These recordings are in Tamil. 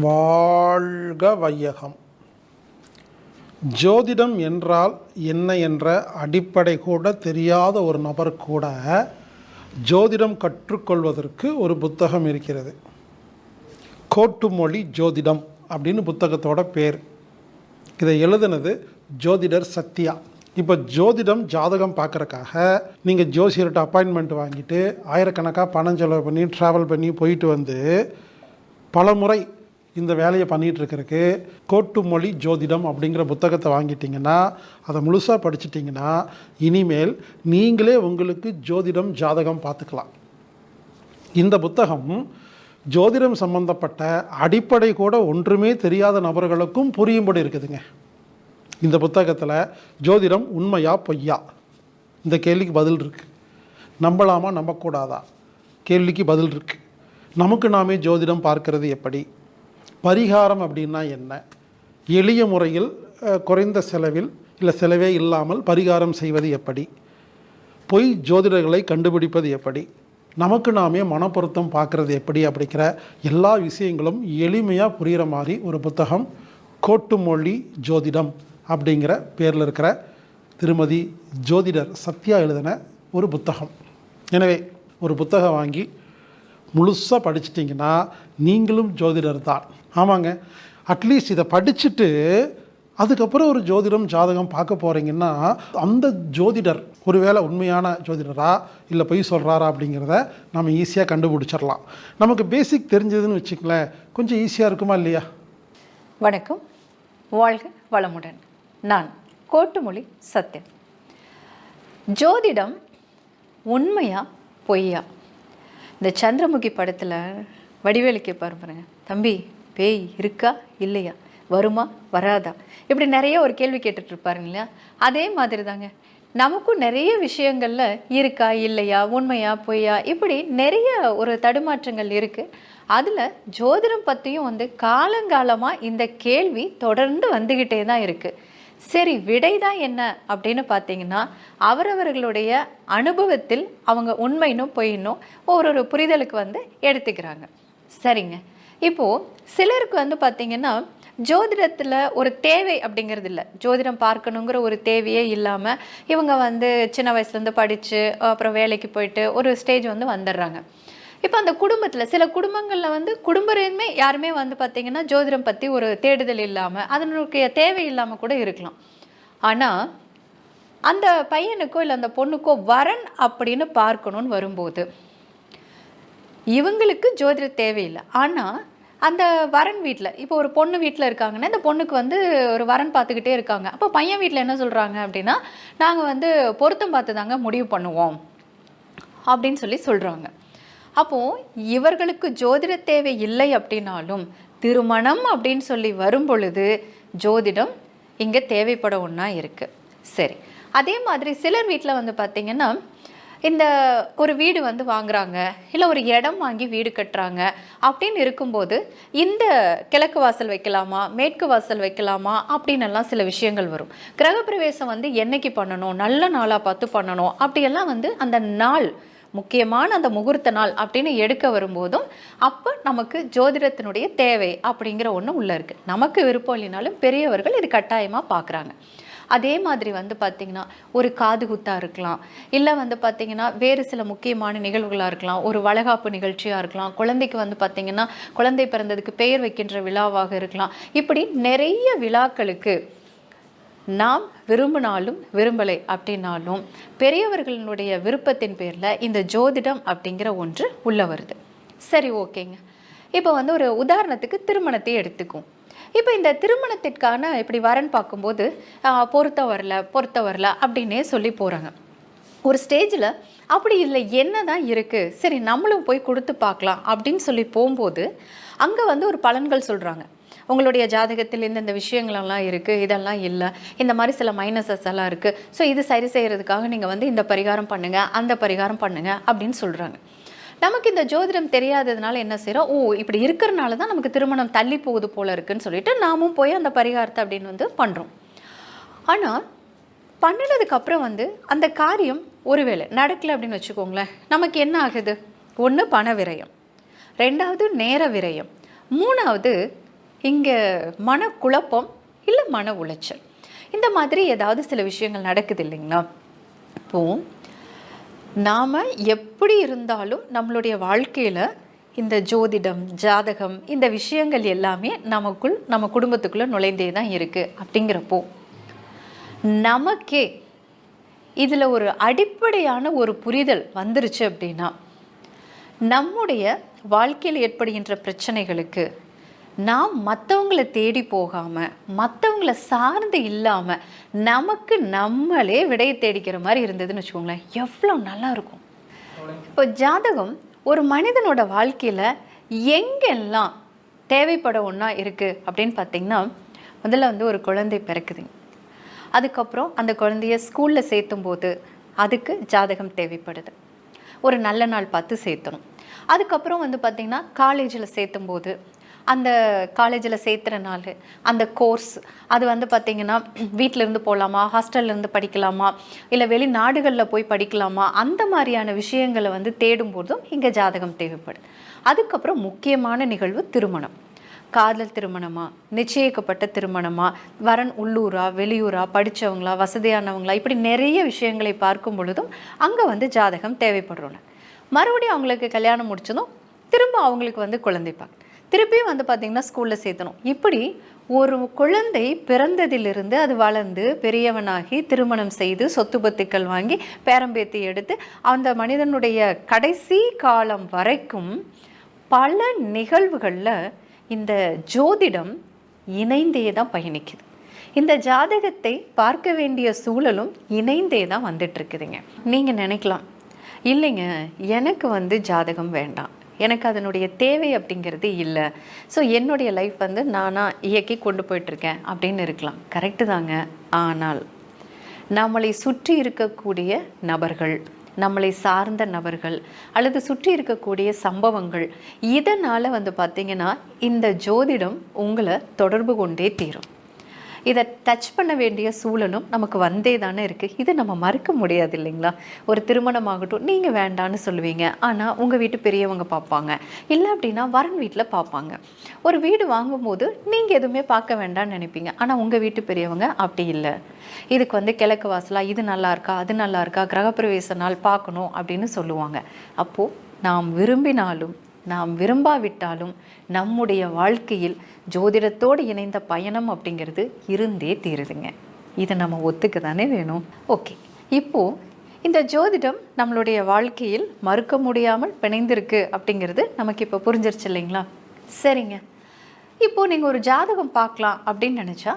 வாழ்க வையகம் ஜோதிடம் என்றால் என்ன என்ற அடிப்படை கூட தெரியாத ஒரு நபர் கூட ஜோதிடம் கற்றுக்கொள்வதற்கு ஒரு புத்தகம் இருக்கிறது. கோட்டுமொழி ஜோதிடம் அப்படின்னு புத்தகத்தோட பேர். இதை எழுதுனது ஜோதிடர் சத்யா. இப்போ ஜோதிடம் ஜாதகம் பார்க்குறக்காக நீங்கள் ஜோசியர்கிட்ட அப்பாயின்மெண்ட் வாங்கிட்டு ஆயிரக்கணக்காக பணம் செலவு பண்ணி ட்ராவல் பண்ணி போயிட்டு வந்து பல முறை இந்த வேலையை பண்ணிகிட்டு கோட்டு கோட்டுமொழி ஜோதிடம் அப்படிங்கிற புத்தகத்தை வாங்கிட்டிங்கன்னா அதை முழுசாக படிச்சிட்டிங்கன்னா இனிமேல் நீங்களே உங்களுக்கு ஜோதிடம் ஜாதகம் பார்த்துக்கலாம். இந்த புத்தகம் ஜோதிடம் சம்பந்தப்பட்ட அடிப்படை கூட ஒன்றுமே தெரியாத நபர்களுக்கும் புரியும்படி இருக்குதுங்க. இந்த புத்தகத்தில் ஜோதிடம் உண்மையா பொய்யா? இந்த கேள்விக்கு பதில் இருக்குது நம்பலாமா நம்பக்கூடாதா? கேள்விக்கு பதில் இருக்குது நமக்கு நாமே ஜோதிடம் பார்க்கறது எப்படி? பரிகாரம் அப்படின்னா என்ன? எளிய முறையில் குறைந்த செலவில் இல்லை செலவே இல்லாமல் பரிகாரம் செய்வது எப்படி? பொய் ஜோதிடர்களை கண்டுபிடிப்பது எப்படி? நமக்கு நாமே மனப்பொருத்தம் பார்க்குறது எப்படி அப்படிங்கிற எல்லா விஷயங்களும் எளிமையாக புரிகிற மாதிரி ஒரு புத்தகம் கோட்டுமொழி ஜோதிடம் அப்படிங்கிற பேரில் இருக்கிற திருமதி ஜோதிடர் சத்யா எழுதின ஒரு புத்தகம். எனவே ஒரு புத்தகம் வாங்கி முழுசாக படிச்சிட்டிங்கன்னா நீங்களும் ஜோதிடர் தான். ஆமாங்க. அட்லீஸ்ட் இதை படிச்சுட்டு அதுக்கப்புறம் ஒரு ஜோதிடம் ஜாதகம் பார்க்க போகிறீங்கன்னா அந்த ஜோதிடர் ஒருவேளை உண்மையான ஜோதிடரா இல்லை பொய் சொல்கிறாரா அப்படிங்கிறத நம்ம ஈஸியாக கண்டுபிடிச்சிடலாம். நமக்கு பேசிக் தெரிஞ்சதுன்னு வச்சுக்கங்களேன். கொஞ்சம் ஈஸியாக இருக்குமா இல்லையா? வணக்கம். வாழ்க வளமுடன். நான் கோட்டுமொழி சத்யம் ஜோதிடம் உண்மையா பொய்யா? இந்த சந்திரமுகி படத்தில் வடிவேலு கேட்பாரு பாருங்க. தம்பி பேய் இருக்கா இல்லையா? வருமா வராதா? இப்படி நிறைய ஒரு கேள்வி கேட்டுட்டு இல்லையா? அதே மாதிரி தாங்க நமக்கும் நிறைய விஷயங்களில் இருக்கா இல்லையா உண்மையா பொய்யா இப்படி நிறைய ஒரு தடுமாற்றங்கள் இருக்குது அதில் ஜோதிடம் பற்றியும் வந்து காலங்காலமாக இந்த கேள்வி தொடர்ந்து வந்துக்கிட்டே தான் இருக்குது சரி விடை தான் என்ன? அப்படின்னு பார்த்தீங்கன்னா அவரவர்களுடைய அனுபவத்தில் அவங்க உண்மையினும் பொய்னும் ஒரு ஒரு புரிதலுக்கு வந்து எடுத்துக்கிறாங்க. சரிங்க. இப்போது சிலருக்கு வந்து பார்த்தீங்கன்னா ஜோதிடத்தில் ஒரு தேவை அப்படிங்கிறது இல்லை. ஜோதிடம் பார்க்கணுங்கிற ஒரு தேவையே இல்லாமல் இவங்க வந்து சின்ன வயசுலேருந்து படித்து அப்புறம் வேலைக்கு போயிட்டு ஒரு ஸ்டேஜ் வந்து வந்துடுறாங்க. இப்போ அந்த குடும்பத்தில் சில குடும்பங்களில் வந்து குடும்பமே யாருமே வந்து பார்த்திங்கன்னா ஜோதிடம் பற்றி ஒரு தேடுதல் இல்லாமல் அதனுடைய தேவை இல்லாமல் கூட இருக்கலாம். ஆனால் அந்த பையனுக்கோ இல்லை அந்த பொண்ணுக்கோ வரன் அப்படின்னு பார்க்கணுன்னு வரும்போது இவங்களுக்கு ஜோதிட தேவையில்லை. ஆனால் அந்த வரன் வீட்டில் இப்போ ஒரு பொண்ணு வீட்டில் இருக்காங்கன்னா இந்த பொண்ணுக்கு வந்து ஒரு வரன் பார்த்துக்கிட்டே இருக்காங்க. அப்போ பையன் வீட்டில் என்ன சொல்கிறாங்க அப்படின்னா நாங்கள் வந்து பொருத்தம் பார்த்து தாங்க முடிவு பண்ணுவோம். அப்படின்னு சொல்லி சொல்கிறாங்க அப்போது இவர்களுக்கு ஜோதிட தேவை இல்லை அப்படின்னாலும் திருமணம் அப்படின்னு சொல்லி வரும் பொழுது ஜோதிடம் இங்கே தேவைப்பட ஒன்றா இருக்குது சரி. அதே மாதிரி சிலர் வீட்டில் வந்து பார்த்திங்கன்னா இந்த ஒரு வீடு வந்து வாங்குறாங்க இல்லை ஒரு இடம் வாங்கி வீடு கட்டுறாங்க அப்படின்னு இருக்கும்போது இந்த கிழக்கு வாசல் வைக்கலாமா மேற்கு வாசல் வைக்கலாமா அப்படின்னு எல்லாம் சில விஷயங்கள் வரும். கிரகப்பிரவேசம் வந்து என்னைக்கு பண்ணணும் நல்ல நாளாக பார்த்து பண்ணணும் அப்படியெல்லாம் வந்து அந்த நாள் முக்கியமான அந்த முகூர்த்த நாள் அப்படின்னு எடுக்க வரும்போதும் அப்போ நமக்கு ஜோதிடத்தினுடைய தேவை அப்படிங்கிற ஒன்று உள்ளே இருக்குது நமக்கு விருப்பம் இல்லைனாலும் பெரியவர்கள் இது கட்டாயமாக பார்க்குறாங்க அதே மாதிரி வந்து பார்த்திங்கன்னா ஒரு காது குத்தாக இருக்கலாம். இல்லை வந்து பார்த்திங்கன்னா வேறு சில முக்கியமான நிகழ்வுகளாக இருக்கலாம். ஒரு வளகாப்பு நிகழ்ச்சியாக இருக்கலாம். குழந்தைக்கு வந்து பார்த்திங்கன்னா குழந்தை பிறந்ததுக்கு பெயர் வைக்கின்ற விழாவாக இருக்கலாம். இப்படி நிறைய விழாக்களுக்கு நாம் விரும்பினாலும் விரும்பலை அப்படின்னாலும் பெரியவர்களினுடைய விருப்பத்தின் பேரில் இந்த ஜோதிடம் அப்படிங்கிற ஒன்று உள்ள வருது. சரி ஓகேங்க. இப்போ வந்து ஒரு உதாரணத்துக்கு திருமணத்தை எடுத்துக்கும் இப்போ இந்த திருமணத்திற்கான இப்படி வரன் பார்க்கும்போது பொருத்த வரல பொருத்த வரல அப்படின்னே சொல்லி போகிறாங்க ஒரு ஸ்டேஜில் அப்படி இல்லை என்ன தான் இருக்குது சரி நம்மளும் போய் கொடுத்து பார்க்கலாம் அப்படின்னு சொல்லி போகும்போது அங்கே வந்து ஒரு பலன்கள் சொல்கிறாங்க உங்களுடைய ஜாதகத்தில் இந்தந்த விஷயங்களெல்லாம் இருக்குது இதெல்லாம் இல்லை இந்த மாதிரி சில மைனஸஸ் எல்லாம் இருக்குது ஸோ இது சரி செய்கிறதுக்காக நீங்கள் வந்து இந்த பரிகாரம் பண்ணுங்கள் அந்த பரிகாரம் பண்ணுங்கள் அப்படின்னு சொல்கிறாங்க நமக்கு இந்த ஜோதிடம் தெரியாததுனால என்ன செய்கிறோம் ஓ இப்படி இருக்கிறனால தான் நமக்கு திருமணம் தள்ளி போகுது போல இருக்குன்னு சொல்லிட்டு நாமும் போய் அந்த பரிகாரத்தை அப்படின்னு வந்து பண்ணுறோம் ஆனால் பண்ணினதுக்கப்புறம் வந்து அந்த காரியம் ஒருவேளை நடக்கலை அப்படின்னு வச்சுக்கோங்களேன். நமக்கு என்ன ஆகுது? ஒன்று பண விரயம் ரெண்டாவது நேர விரயம் மூணாவது இங்கே மனக்குழப்பம் இல்லை மன உளைச்சல். இந்த மாதிரி ஏதாவது சில விஷயங்கள் நடக்குது இல்லைங்களா? இப்போது நாம் எப்படி இருந்தாலும் நம்மளுடைய வாழ்க்கையில் இந்த ஜோதிடம் ஜாதகம் இந்த விஷயங்கள் எல்லாமே நமக்குள் நம்ம குடும்பத்துக்குள்ளே நுழைந்தே தான் இருக்குது அப்படிங்கிறப்போ நமக்கே இதில் ஒரு அடிப்படையான ஒரு புரிதல் வந்துருச்சு அப்படின்னா நம்முடைய வாழ்க்கையில் ஏற்படுகின்ற பிரச்சனைகளுக்கு நாம் மற்றவங்களை தேடி போகாமல் மற்றவங்கள சார்ந்து இல்லாமல் நமக்கு நம்மளே விடையை தேடிக்கிற மாதிரி இருந்ததுன்னு வச்சுக்கோங்களேன். எவ்வளோ நல்லா இருக்கும். இப்போ ஜாதகம் ஒரு மனிதனோட வாழ்க்கையில் எங்கெல்லாம் தேவைப்பட ஒன்றா இருக்குது அப்படின்னு பார்த்தீங்கன்னா முதல்ல வந்து ஒரு குழந்தை பிறக்குதுங்க அதுக்கப்புறம் அந்த குழந்தைய ஸ்கூலில் சேர்த்தும் போது அதுக்கு ஜாதகம் தேவைப்படுது. ஒரு நல்ல நாள் பார்த்து சேர்த்தணும். அதுக்கப்புறம் வந்து பார்த்திங்கன்னா காலேஜில் சேர்த்தும் போது அந்த காலேஜில் சேர்த்துற நாள் அந்த கோர்ஸ் அது வந்து பார்த்திங்கன்னா வீட்டிலேருந்து போகலாமா ஹாஸ்டல்லேருந்து படிக்கலாமா இல்லை வெளிநாடுகளில் போய் படிக்கலாமா அந்த மாதிரியான விஷயங்களை வந்து தேடும்போதும் இங்கே ஜாதகம் தேவைப்படுது அதுக்கப்புறம் முக்கியமான நிகழ்வு திருமணம். காதல் திருமணமா நிச்சயிக்கப்பட்ட திருமணமா வரன் உள்ளூரா வெளியூரா படித்தவங்களா வசதியானவங்களா இப்படி நிறைய விஷயங்களை பார்க்கும் பொழுதும் அங்கே வந்து ஜாதகம் தேவைப்படுறோன்னு. மறுபடியும் அவங்களுக்கு கல்யாணம் முடிச்சதும் திரும்ப அவங்களுக்கு வந்து குழந்தை பார்க்க திருப்பியும் வந்து பார்த்திங்கன்னா ஸ்கூலில் சேர்த்தணும். இப்படி ஒரு குழந்தை பிறந்ததிலிருந்து அது வளர்ந்து பெரியவனாகி திருமணம் செய்து சொத்து பத்துக்கள் வாங்கி பேரம்பேத்தி எடுத்து அந்த மனிதனுடைய கடைசி காலம் வரைக்கும் பல நிகழ்வுகளில் இந்த ஜோதிடம் இணைந்தே தான் பயணிக்குது. இந்த ஜாதகத்தை பார்க்க வேண்டிய சூழலும் இணைந்தே தான் வந்துட்டு இருக்குதுங்க. நீங்கள் நினைக்கலாம். இல்லைங்க எனக்கு வந்து ஜாதகம் வேண்டாம். எனக்கு அதனுடைய தேவை அப்படிங்கிறது இல்லை. ஸோ என்னுடைய லைஃப் வந்து நானாக இயக்கி கொண்டு போயிட்டுருக்கேன் அப்படின்னு இருக்கலாம். கரெக்டு தாங்க. ஆனால் நம்மளை சுற்றி இருக்கக்கூடிய நபர்கள் நம்மளை சார்ந்த நபர்கள் அல்லது சுற்றி இருக்கக்கூடிய சம்பவங்கள் இதனால் வந்து பார்த்திங்கன்னா இந்த ஜோதிடம் உங்களை தொடர்பு கொண்டே தீரும். இதை டச் பண்ண வேண்டிய சூழலும் நமக்கு வந்தே தானே இருக்குது இதை நம்ம மறுக்க முடியாது இல்லைங்களா? ஒரு திருமணம் ஆகட்டும் நீங்கள் வேண்டான்னு சொல்லுவீங்க. ஆனால் உங்கள் வீட்டு பெரியவங்க பார்ப்பாங்க. இல்லை அப்படின்னா வரன் வீட்டில் பார்ப்பாங்க. ஒரு வீடு வாங்கும்போது நீங்கள் எதுவுமே பார்க்க வேண்டாம்னு நினைப்பீங்க. ஆனால் உங்கள் வீட்டு பெரியவங்க அப்படி இல்லை. இதுக்கு வந்து கிழக்கு வாசலாக இது நல்லா இருக்கா அது நல்லா இருக்கா கிரகப்பிரவேச நாள் பார்க்கணும் அப்படின்னு சொல்லுவாங்க. அப்போது நாம் விரும்பினாலும் நாம் விரும்பாவிட்டாலும் நம்முடைய வாழ்க்கையில் ஜோதிடத்தோடு இணைந்த பயணம் அப்படிங்கிறது இருந்தே தீருதுங்க. இதை நம்ம ஒத்துக்க தானே வேணும்? ஓகே. இப்போது இந்த ஜோதிடம் நம்மளுடைய வாழ்க்கையில் மறுக்க முடியாமல் பிணைந்திருக்கு அப்படிங்கிறது நமக்கு இப்போ புரிஞ்சிருச்சு இல்லைங்களா? சரிங்க. இப்போது நீங்கள் ஒரு ஜாதகம் பார்க்கலாம் அப்படின்னு நினச்சா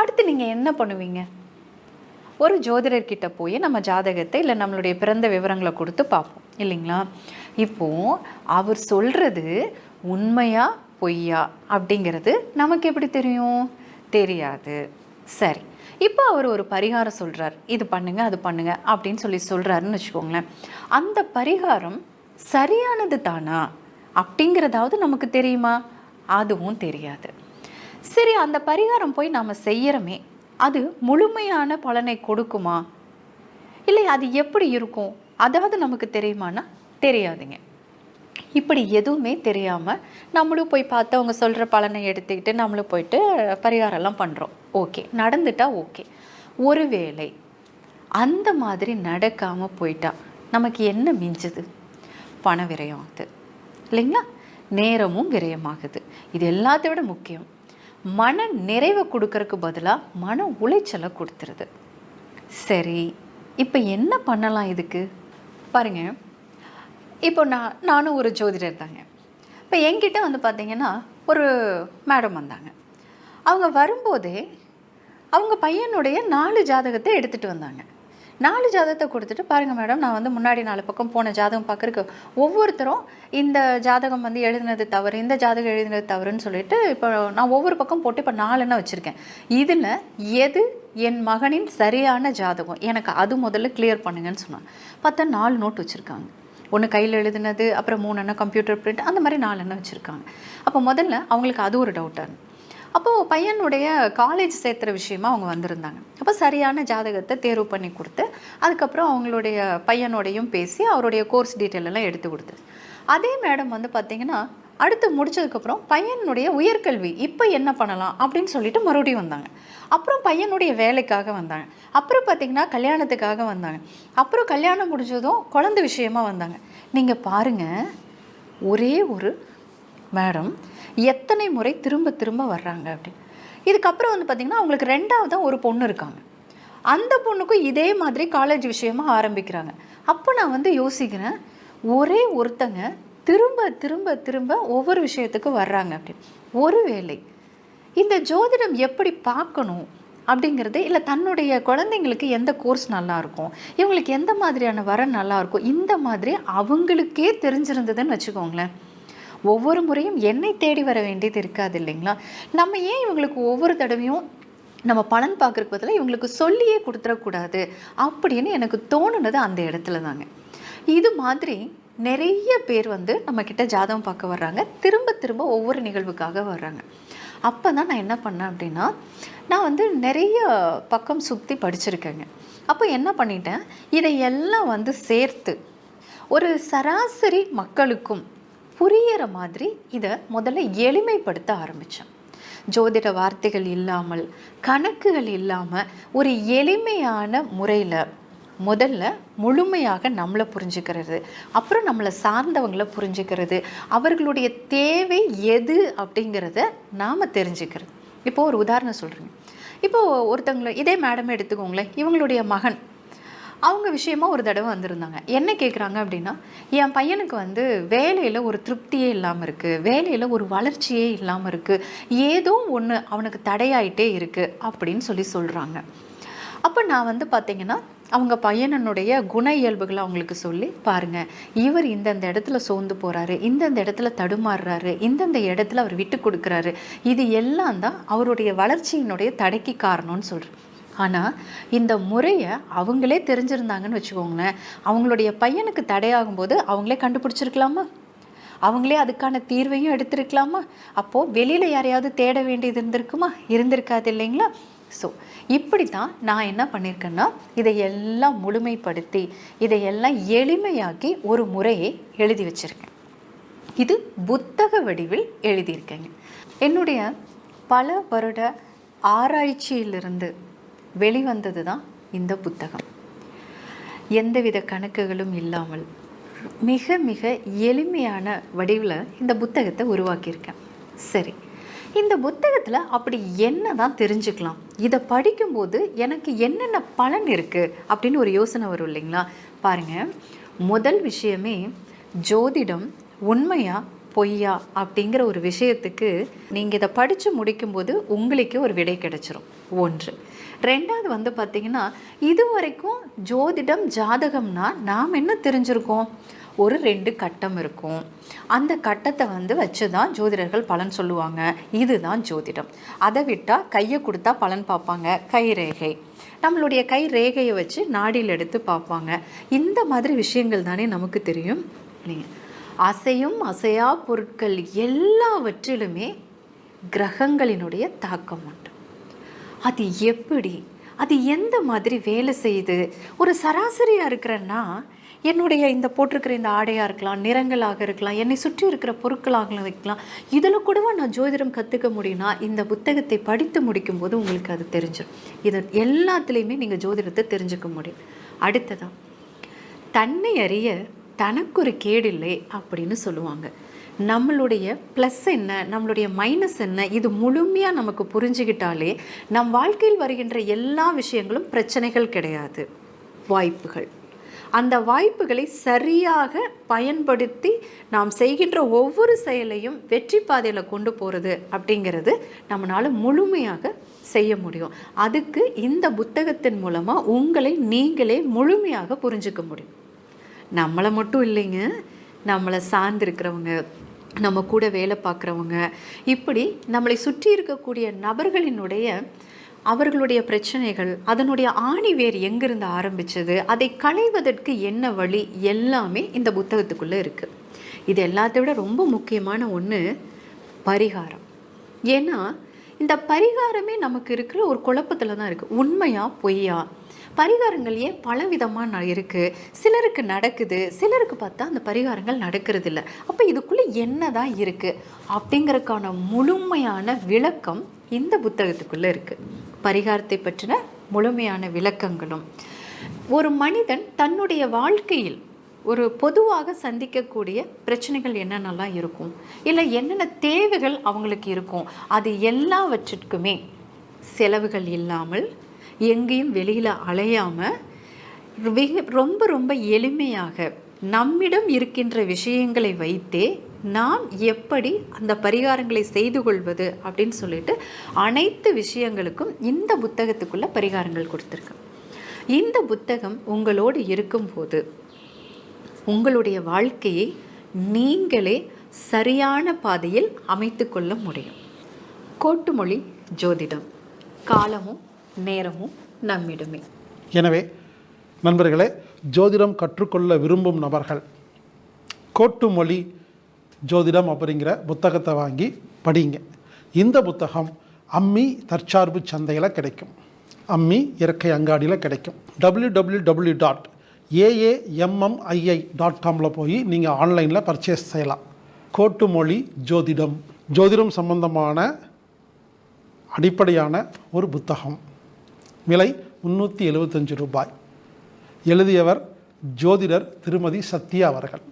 அடுத்து நீங்கள் என்ன பண்ணுவீங்க? ஒரு ஜோதிடர்கிட்ட போய் நம்ம ஜாதகத்தை இல்லை நம்மளுடைய பிறந்த விவரங்களை கொடுத்து பார்ப்போம் இல்லைங்களா? இப்போ அவர் சொல்கிறது உண்மையா பொய்யா அப்படிங்கிறது நமக்கு எப்படி தெரியும்? தெரியாது. சரி. இப்போ அவர் ஒரு பரிகாரம் சொல்கிறார் இது பண்ணுங்க அது பண்ணுங்க அப்படின்னு சொல்லி சொல்கிறாருன்னு வச்சுக்கோங்களேன். அந்த பரிகாரம் சரியானது தானா? அப்படிங்கிறதாவது நமக்கு தெரியுமா? அதுவும் தெரியாது. சரி அந்த பரிகாரம் போய் நாம் செய்கிறோமே அது முழுமையான பலனை கொடுக்குமா? இல்லை அது எப்படி இருக்கும்? அதாவது நமக்கு தெரியுமானா? தெரியாதுங்க. இப்படி எதுவுமே தெரியாமல் நம்மளும் போய் பார்த்து அவங்க சொல்கிற பலனை எடுத்துக்கிட்டு நம்மளும் போயிட்டு பரிகாரம்லாம் பண்ணுறோம் ஓகே. நடந்துட்டா ஓகே. ஒருவேளை அந்த மாதிரி நடக்காமல் போயிட்டா நமக்கு என்ன மிஞ்சுது? பண விரயம் ஆகுது இல்லைங்களா? நேரமும் விரயமாகுது. இது எல்லாத்தை விட முக்கியம். மன நிறைவை கொடுக்கறக்கு பதிலாக மன உளைச்சலை கொடுத்துருது. சரி. இப்போ என்ன பண்ணலாம் இதுக்கு? பாருங்கள் இப்போ நான் நானும் ஒரு ஜோதிடர் தாங்க. இப்போ என்கிட்ட வந்து பார்த்தீங்கன்னா ஒரு மேடம் வந்தாங்க. அவங்க வரும்போதே அவங்க பையனுடைய நாலு ஜாதகத்தை எடுத்துகிட்டு வந்தாங்க. நாலு ஜாதகத்தை கொடுத்துட்டு பாருங்கள் மேடம் நான் வந்து முன்னாடி நாலு பக்கம் போன ஜாதகம் பார்க்குறக்கு ஒவ்வொருத்தரும் இந்த ஜாதகம் வந்து எழுதினது தவறு இந்த ஜாதகம் எழுதினது தவறுன்னு சொல்லிட்டு இப்போ நான் ஒவ்வொரு பக்கம் போட்டு இப்போ நாலுன்னு வச்சுருக்கேன். இதில் எது என் மகனின் சரியான ஜாதகம்? எனக்கு அது முதல்ல கிளியர் பண்ணுங்கன்னு சொன்னாங்க. பார்த்தா நாலு நோட் வச்சுருக்காங்க. ஒன்று கையில் எழுதுனது அப்புறம் மூணு எண்ணம் கம்ப்யூட்டர் பிரிண்ட் அந்த மாதிரி நாலு எண்ணம் வச்சுருக்காங்க. அப்போ முதல்ல அவங்களுக்கு அது ஒரு டவுட்டாக அப்போது பையனுடைய காலேஜ் சேர்த்துற விஷயமா அவங்க வந்திருந்தாங்க. அப்போ சரியான ஜாதகத்தை தேர்வு பண்ணி கொடுத்து அதுக்கப்புறம் அவங்களுடைய பையனோடையும் பேசி அவருடைய கோர்ஸ் டீட்டெயில் எல்லாம் எடுத்து கொடுத்து அதே மேடம் வந்து பார்த்திங்கன்னா அடுத்து முடிச்சதுக்கப்புறம் பையனுடைய உயர்கல்வி இப்போ என்ன பண்ணலாம் அப்படின்னு சொல்லிட்டு மறுபடியும் வந்தாங்க. அப்புறம் பையனுடைய வேலைக்காக வந்தாங்க. அப்புறம் பார்த்திங்கன்னா கல்யாணத்துக்காக வந்தாங்க. அப்புறம் கல்யாணம் முடிஞ்சதும் குழந்தை விஷயமா வந்தாங்க. நீங்கள் பாருங்கள் ஒரே ஒரு மேடம் எத்தனை முறை திரும்ப திரும்ப வர்றாங்க அப்படின்னு. இதுக்கப்புறம் வந்து பார்த்திங்கன்னா அவங்களுக்கு ரெண்டாவதாக ஒரு பொண்ணு இருக்காங்க. அந்த பொண்ணுக்கும் இதே மாதிரி காலேஜ் விஷயமா ஆரம்பிக்கிறாங்க. அப்போ நான் வந்து யோசிக்கிறேன் ஒரே ஒருத்தங்க திரும்ப திரும்ப திரும்ப ஒவ்வொரு விஷயத்துக்கும் வர்றாங்க அப்படின்னு. ஒருவேளை இந்த ஜோதிடம் எப்படி பார்க்கணும் அப்படிங்கிறது இல்லை தன்னுடைய குழந்தைங்களுக்கு எந்த கோர்ஸ் நல்லாயிருக்கும் இவங்களுக்கு எந்த மாதிரியான வரன் நல்லாயிருக்கும் இந்த மாதிரி அவங்களுக்கே தெரிஞ்சிருந்ததுன்னு வச்சுக்கோங்களேன். ஒவ்வொரு முறையும் என்னை தேடி வர வேண்டியது இருக்காது இல்லைங்களா? நம்ம ஏன் இவங்களுக்கு ஒவ்வொரு தடவையும் நம்ம பலன் பார்க்குறக்கு பதிலாக இவங்களுக்கு சொல்லியே கொடுத்துடக்கூடாது அப்படின்னு எனக்கு தோணுனது அந்த இடத்துல தாங்க இது மாதிரி நிறைய பேர் வந்து நம்மக்கிட்ட ஜாதகம் பார்க்க வர்றாங்க. திரும்ப திரும்ப ஒவ்வொரு நிகழ்வுக்காக வர்றாங்க. அப்போ தான் நான் என்ன பண்ணேன் அப்படின்னா நான் வந்து நிறைய பக்கம் சுற்றி படிச்சிருக்கேங்க. அப்போ என்ன பண்ணிட்டேன்? இதை எல்லாம் வந்து சேர்த்து ஒரு சராசரி மக்களுக்கும் புரியிற மாதிரி இதை முதல்ல எளிமைப்படுத்த ஆரம்பித்தேன் ஜோதிட வார்த்தைகள் இல்லாமல் கணக்குகள் இல்லாமல் ஒரு எளிமையான முறையில் முதல்ல முழுமையாக நம்மளை புரிஞ்சுக்கிறது. அப்புறம் நம்மளை சார்ந்தவங்களை புரிஞ்சுக்கிறது. அவர்களுடைய தேவை எது அப்படிங்கிறத நாம் தெரிஞ்சுக்கிறது. இப்போது ஒரு உதாரணம் சொல்கிறேங்க இப்போது ஒருத்தங்களை இதே மேடம் எடுத்துக்கோங்களேன். இவங்களுடைய மகன். அவங்க விஷயமா ஒரு தடவை வந்திருந்தாங்க. என்ன கேட்குறாங்க அப்படின்னா என் பையனுக்கு வந்து வேலையில் ஒரு திருப்தியே இல்லாமல் இருக்குது வேலையில் ஒரு வளர்ச்சியே இல்லாமல் இருக்குது ஏதோ ஒன்று அவனுக்கு தடையாயிட்டே இருக்குது அப்படின்னு சொல்லி சொல்கிறாங்க அப்போ நான் வந்து பார்த்தீங்கன்னா அவங்க பையனனுடைய குண இயல்புகளை அவங்களுக்கு சொல்லி பாருங்கள் இவர் இந்தந்த இடத்துல சோர்ந்து போகிறாரு இந்தந்த இடத்துல தடுமாறுறாரு இந்தந்த இடத்துல அவர் விட்டு கொடுக்குறாரு. இது எல்லாம் தான் அவருடைய வளர்ச்சியினுடைய தடைக்கு காரணம்னு சொல்கிறேன் ஆனால் இந்த முறையை அவங்களே தெரிஞ்சிருந்தாங்கன்னு வச்சுக்கோங்களேன். அவங்களுடைய பையனுக்கு தடையாகும் போது அவங்களே கண்டுபிடிச்சிருக்கலாமா? அவங்களே அதுக்கான தீர்வையும் எடுத்திருக்கலாமா? அப்போது வெளியில் யாரையாவது தேட வேண்டியது இருந்திருக்குமா? இருந்திருக்காது இல்லைங்களா? ஸோ இப்படி தான் நான் என்ன பண்ணியிருக்கேன்னா இதையெல்லாம் முழுமைப்படுத்தி இதையெல்லாம் எளிமையாக்கி ஒரு முறையை எழுதி வச்சுருக்கேன். இது புத்தக வடிவில் எழுதியிருக்கேங்க. என்னுடைய பல வருட ஆராய்ச்சியிலிருந்து வெளிவந்தது தான் இந்த புத்தகம். எந்தவித கணக்குகளும் இல்லாமல் மிக மிக எளிமையான வடிவில் இந்த புத்தகத்தை உருவாக்கியிருக்கேன். சரி இந்த புத்தகத்தில் அப்படி என்ன தான் தெரிஞ்சுக்கலாம்? இதை படிக்கும்போது எனக்கு என்னென்ன பலன் இருக்குது அப்படின்னு ஒரு யோசனை வரும் இல்லைங்களா? பாருங்கள் முதல் விஷயமே ஜோதிடம் உண்மையா பொய்யா அப்படிங்கிற ஒரு விஷயத்துக்கு நீங்கள் இதை படித்து முடிக்கும்போது உங்களுக்கே ஒரு விடை கிடைச்சிரும். ஒன்று. ரெண்டாவது வந்து பார்த்திங்கன்னா இது வரைக்கும் ஜோதிடம் ஜாதகம்னா நாம் என்ன தெரிஞ்சிருக்கோம்? ஒரு ரெண்டு கட்டம் இருக்கும். அந்த கட்டத்தை வந்து வச்சு தான் ஜோதிடர்கள் பலன் சொல்லுவாங்க. இதுதான் ஜோதிடம். அதை விட்டால் கையை கொடுத்தா பலன் பார்ப்பாங்க. கை ரேகை. நம்மளுடைய கை ரேகையை வச்சு நாடியில் எடுத்து பார்ப்பாங்க. இந்த மாதிரி விஷயங்கள் தானே நமக்கு தெரியும். அசையும் அசையா பொருட்கள் எல்லாவற்றிலுமே கிரகங்களினுடைய தாக்கம் உண்டு. அது எப்படி? அது எந்த மாதிரி வேலை செய்யுது? ஒரு சராசரியாக இருக்கிறன்னா என்னுடைய இந்த போட்டிருக்கிற இந்த ஆடையாக இருக்கலாம் நிறங்களாக இருக்கலாம் என்னை சுற்றி இருக்கிற பொருட்களாக இருக்கலாம் இதில் கூடவா நான் ஜோதிடம் கற்றுக்க முடியும்னா இந்த புத்தகத்தை படித்து முடிக்கும் போது உங்களுக்கு அது தெரிஞ்சிடும் இது எல்லாத்துலேயுமே நீங்கள் ஜோதிடத்தை தெரிஞ்சுக்க முடியும். அடுத்ததாக தன்னை அறிய தனக்கு ஒரு கேடில்லை அப்படின்னு சொல்லுவாங்க. நம்மளுடைய ப்ளஸ் என்ன நம்மளுடைய மைனஸ் என்ன இது முழுமையாக நமக்கு புரிஞ்சுக்கிட்டாலே நம் வாழ்க்கையில் வருகின்ற எல்லா விஷயங்களும் பிரச்சனைகள் கிடையாது. வாய்ப்புகள். அந்த வாய்ப்புகளை சரியாக பயன்படுத்தி நாம் செய்கின்ற ஒவ்வொரு செயலையும் வெற்றி பாதையில் கொண்டு போகிறது அப்படிங்கிறது நம்மளால் முழுமையாக செய்ய முடியும். அதுக்கு இந்த புத்தகத்தின் மூலமாக உங்களை நீங்களே முழுமையாக புரிஞ்சுக்க முடியும். நம்மளை மட்டும் இல்லைங்க. நம்மளை சார்ந்திருக்கிறவங்க நம்ம கூட வேலை பார்க்குறவங்க இப்படி நம்மளை சுற்றி இருக்கக்கூடிய நபர்களினுடைய அவர்களுடைய பிரச்சனைகள் அதனுடைய ஆணி வேர் எங்கிருந்து ஆரம்பிச்சது அதை களைவதற்கு என்ன வழி எல்லாமே இந்த புத்தகத்துக்குள்ளே இருக்குது இது எல்லாத்தை விட ரொம்ப முக்கியமான ஒன்று பரிகாரம். ஏன்னா இந்த பரிகாரமே நமக்கு இருக்கிற ஒரு குழப்பத்தில் தான் இருக்குது உண்மையா பொய்யா? பரிகாரங்கள் ஏன் பலவிதமாக இருக்குது சிலருக்கு நடக்குது சிலருக்கு பார்த்தா அந்த பரிகாரங்கள் நடக்கிறது இல்லை அப்போ இதுக்குள்ளே என்ன தான் இருக்குது அப்படிங்கிறதுக்கான முழுமையான விளக்கம் இந்த புத்தகத்துக்குள்ளே இருக்குது பரிகாரத்தை பற்றின முழுமையான விளக்கங்களும். ஒரு மனிதன் தன்னுடைய வாழ்க்கையில் ஒரு பொதுவாக சந்திக்கக்கூடிய பிரச்சனைகள் என்னென்னலாம் இருக்கும்? இல்லை என்னென்ன தேவைகள் அவங்களுக்கு இருக்கும்? அது எல்லாவற்றிற்குமே செலவுகள் இல்லாமல் எங்கேயும் வெளியில் அலையாமல் ரொம்ப ரொம்ப எளிமையாக நம்மிடம் இருக்கின்ற விஷயங்களை வைத்தே நாம் எப்படி அந்த பரிகாரங்களை செய்து கொள்வது அப்படின்னு சொல்லிட்டு அனைத்து விஷயங்களுக்கும் இந்த புத்தகத்துக்குள்ளே பரிகாரங்கள் கொடுத்துருக்கு இந்த புத்தகம் உங்களோடு இருக்கும்போது உங்களுடைய வாழ்க்கையை நீங்களே சரியான பாதையில் அமைத்து கொள்ள முடியும். கோட்டுமொழி ஜோதிடம். காலமும் நேரமும் நம்மிடமே. எனவே நண்பர்களே ஜோதிடம் கற்றுக்கொள்ள விரும்பும் நபர்கள் கோட்டுமொழி ஜோதிடம் அப்படிங்கிற புத்தகத்தை வாங்கி படிங்க. இந்த புத்தகம் அம்மி தற்சார்பு சந்தையில் கிடைக்கும். அம்மி இறக்கை அங்காடியில் கிடைக்கும். W W W dot A A M M I I dot காமில் போய் நீங்கள் ஆன்லைனில் பர்ச்சேஸ் செய்யலாம். கோட்டு மொழி ஜோதிடம். ஜோதிடம் சம்பந்தமான அடிப்படையான ஒரு புத்தகம். விலை முந்நூற்றி எழுபத்தஞ்சு ரூபாய். எழுதியவர் ஜோதிடர் திருமதி சத்யா அவர்கள்.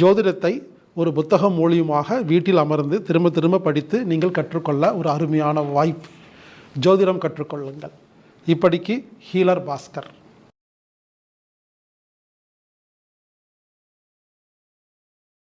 ஜோதிடத்தை ஒரு புத்தகம் மூலியமாக வீட்டில் அமர்ந்து திரும்ப திரும்ப படித்து நீங்கள் கற்றுக்கொள்ள ஒரு அருமையான வாய்ப்பு. ஜோதிடம் கற்றுக்கொள்ளுங்கள். இப்படிக்கு ஹீலர் பாஸ்கர்.